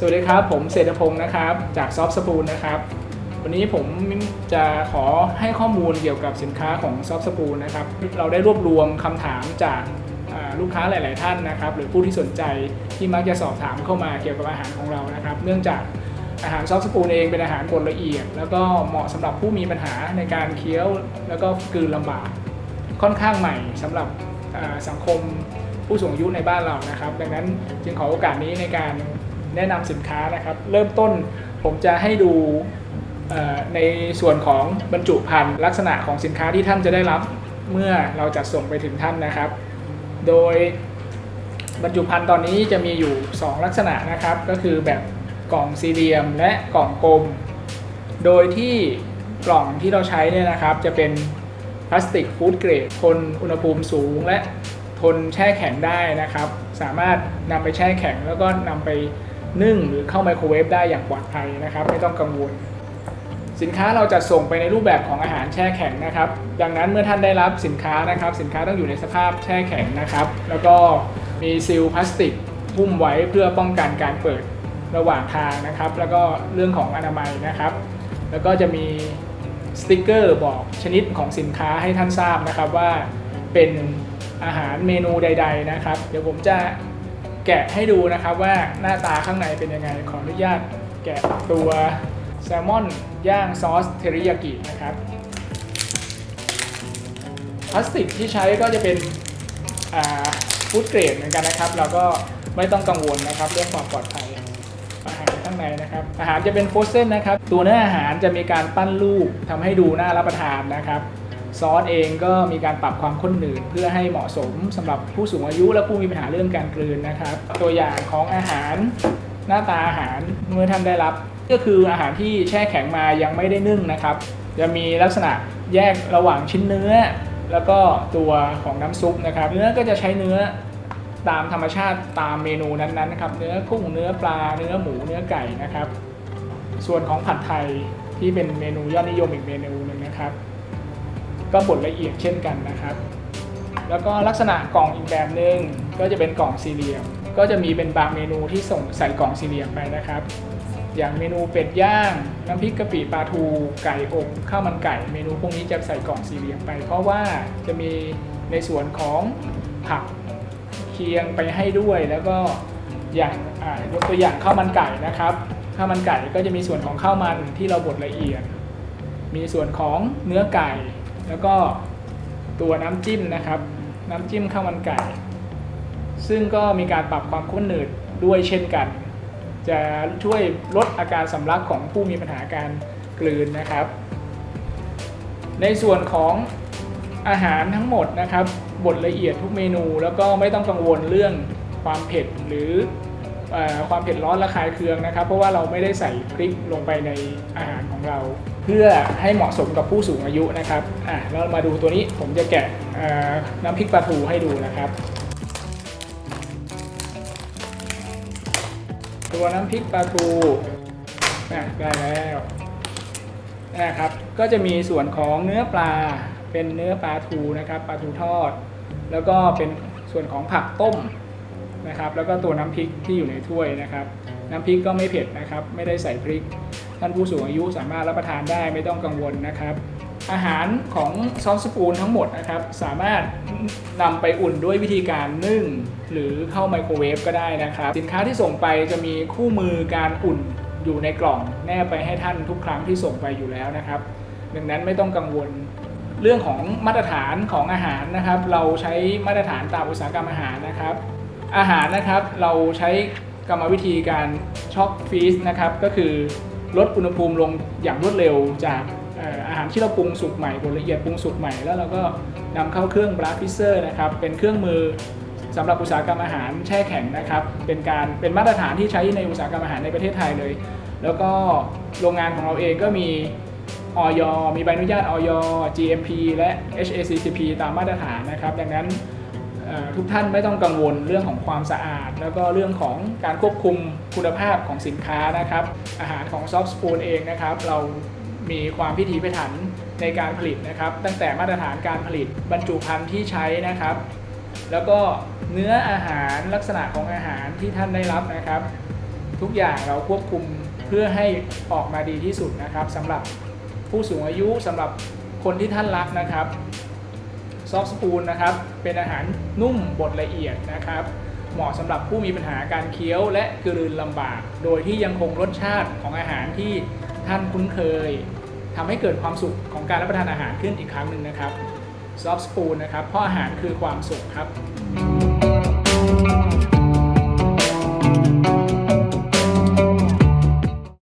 สวัสดีครับ ผมเศรษฐพงศ์นะครับ จากซอฟสปูนนะครับ วันนี้ผมจะขอให้ข้อมูลเกี่ยวกับสินค้าของซอฟสปูนนะครับ เราได้รวบรวมคำถามจากลูกค้าหลาย ๆ ท่านนะครับ หรือผู้ที่สนใจที่มักจะสอบถามเข้ามาเกี่ยวกับอาหารของเรานะครับ เนื่องจากอาหารซอฟสปูนเองเป็นอาหารกรดละเอียด แล้วก็เหมาะสำหรับผู้มีปัญหาในการเคี้ยว แล้วก็กลืนลำบาก ค่อนข้างใหม่สำหรับสังคมผู้สูงอายุในบ้านเรานะครับ ดังนั้นจึงขอโอกาสนี้ในการ แนะนำสินค้านะครับ เริ่มต้นผมจะให้ดูในส่วนของบรรจุภัณฑ์ลักษณะของสินค้าที่ท่านจะได้รับเมื่อเราจัดส่งไปถึงท่านนะครับ โดยบรรจุภัณฑ์ตอนนี้จะมีอยู่ 2 ลักษณะนะครับ ก็คือแบบกล่องสี่เหลี่ยมและกล่องกลม โดยที่กล่องที่เราใช้เนี่ยนะครับ จะเป็นพลาสติกฟู้ดเกรดทนอุณหภูมิสูงและทนแช่แข็งได้นะครับ สามารถนำไปแช่แข็งแล้วก็นำไป นึ่งหรือเข้าไมโครเวฟได้อย่างปลอดภัยนะครับ ไม่ต้องกังวล สินค้าเราจะส่งไปในรูปแบบของอาหารแช่แข็งนะครับ ดังนั้นเมื่อท่านได้รับสินค้านะครับ สินค้าต้องอยู่ในสภาพแช่แข็งนะครับ แล้วก็มีซีลพลาสติกหุ้มไว้เพื่อป้องกันการเปิดระหว่างทางนะครับ แล้วก็เรื่องของอนามัยนะครับ แล้วก็จะมีสติกเกอร์บอกชนิดของสินค้าให้ท่านทราบนะครับว่าเป็นอาหารเมนูใด ๆ นะครับ เดี๋ยวผมจะ แกะให้ดูนะครับว่าหน้าตาข้างในเป็นยังไง ขออนุญาตแกะตัวแซลมอนย่างซอสเทริยากินะครับพลาสติกที่ใช้ก็จะเป็นฟูดเกรดเหมือนกันนะครับ เราก็ไม่ต้องกังวลนะครับเรื่องความปลอดภัยอาหารข้างในนะครับ อาหารจะเป็นโฟรเซนนะครับ ตัวเนื้ออาหารจะมีการปั้นรูปทำให้ดูน่ารับประทานนะครับ ซอสเองก็มีการปรับความข้นหนืดเพื่อให้เหมาะสมสำหรับผู้สูงอายุและผู้มีปัญหาเรื่องการกลืนนะครับ ตัวอย่างของอาหารหน้าตาอาหารเมื่อท่านได้รับ ก็คืออาหารที่แช่แข็งมายังไม่ได้นึ่งนะครับ จะมีลักษณะแยกระหว่างชิ้นเนื้อ แล้วก็ตัวของน้ำซุปนะครับ เนื้อก็จะใช้เนื้อตามธรรมชาติตามเมนูนั้นๆนะครับ เนื้อกุ้งเนื้อปลา เนื้อหมูเนื้อไก่นะครับ ส่วนของผัดไทยที่เป็นเมนูยอดนิยมอีกเมนูหนึ่งนะครับ ก็บดละเอียดเช่นกันนะครับ แล้วก็ลักษณะกล่องอีกแบบหนึ่งก็จะเป็นกล่องสี่เหลี่ยม ก็จะมีเป็นบางเมนูที่ส่งใส่กล่องสี่เหลี่ยมไปนะครับ อย่างเมนูเป็ดย่างน้ำพริกกะปิปลาทูไก่อบข้าวมันไก่ เมนูพวกนี้จะใส่กล่องสี่เหลี่ยมไป เพราะว่าจะมีในส่วนของผักเคียงไปให้ด้วยแล้วก็อย่างยกตัวอย่างข้าวมันไก่นะครับข้าวมันไก่ก็จะมีส่วนของข้าวมันที่เราบดละเอียด มีส่วนของเนื้อไก่ แล้วก็ตัวน้ำจิ้มนะครับ น้ำจิ้มข้าวมันไก่ ซึ่งก็มีการปรับความข้นหนืดด้วยเช่นกัน จะช่วยลดอาการสำลักของผู้มีปัญหาการกลืนนะครับ ในส่วนของอาหารทั้งหมดนะครับบดละเอียดทุกเมนูแล้วก็ไม่ต้องกังวลเรื่องความเผ็ดหรือ ความเผ็ดร้อนระคายเคืองนะครับ เพราะว่าเราไม่ได้ใส่พริกลงไปในอาหารของเรา เพื่อให้เหมาะสมกับผู้สูงอายุนะครับอะแล้วมาดูตัวนี้ผมจะแกะน้ำพริกปลาทูให้ดูนะครับตัวน้ำพริกปลาทูอะได้แล้วนะครับก็จะมีส่วนของเนื้อปลาเป็นเนื้อปลาทูนะครับปลาทูทอด แล้วก็เป็นส่วนของผักต้ม นะครับแล้วก็ตัวน้ำพริกที่อยู่ในถ้วยนะครับ น้ำพริกก็ไม่เผ็ดนะครับ ไม่ได้ใส่พริก ท่านผู้สูงอายุสามารถรับประทานได้ไม่ต้องกังวลนะครับ อาหารของซอฟต์สปูนทั้งหมดนะครับ สามารถนำไปอุ่นด้วยวิธีการนึ่ง หรือเข้าไมโครเวฟก็ได้นะครับ สินค้าที่ส่งไปจะมีคู่มือการอุ่นอยู่ในกล่องแนบไปให้ท่านทุกครั้งที่ส่งไปอยู่แล้วนะครับดังนั้นไม่ต้องกังวลเรื่องของมาตรฐานของอาหารนะครับ เราใช้มาตรฐานตามอุตสาหกรรมอาหารนะครับ อาหารนะครับเราใช้กรรมวิธีการช็อกฟรีซนะครับก็คือลดอุณหภูมิลงอย่างรวดเร็วจากอาหารที่เราปรุงสุกใหม่บดละเอียดปรุงสุกใหม่แล้วเราก็นำเข้าเครื่องบราฟิเซอร์นะครับเป็นเครื่องมือสำหรับอุตสาหกรรมอาหารแช่แข็งนะครับเป็นการเป็นมาตรฐานที่ใช้ในอุตสาหกรรมอาหารในประเทศไทยเลย แล้วก็โรงงานของเราเองก็มีออยมีใบอนุญาตออย GMP และ HACCP ตามมาตรฐานนะครับ ดังนั้น ทุกท่านไม่ต้องกังวลเรื่องของความสะอาด แล้วก็เรื่องของการควบคุมคุณภาพของสินค้านะครับ อาหารของ Soft Spoon เองนะครับ เรามีความพิถีพิถันในการผลิตนะครับ ตั้งแต่มาตรฐานการผลิตบรรจุภัณฑ์ที่ใช้นะครับ แล้วก็เนื้ออาหารลักษณะของอาหารที่ท่านได้รับนะครับ ทุกอย่างเราควบคุมเพื่อให้ออกมาดีที่สุดนะครับสำหรับผู้สูงอายุสำหรับคนที่ท่านรักนะครับ ซอฟต์สปูนนะครับ เป็นอาหารนุ่มบดละเอียดนะครับ เหมาะสำหรับผู้มีปัญหาการเคี้ยวและกลืนลำบาก โดยที่ยังคงรสชาติของอาหารที่ท่านคุ้นเคยทำให้เกิดความสุขของการรับประทานอาหารขึ้นอีกครั้งหนึ่งนะครับซอฟต์สปูนนะครับเพราะอาหารคือความสุขครับ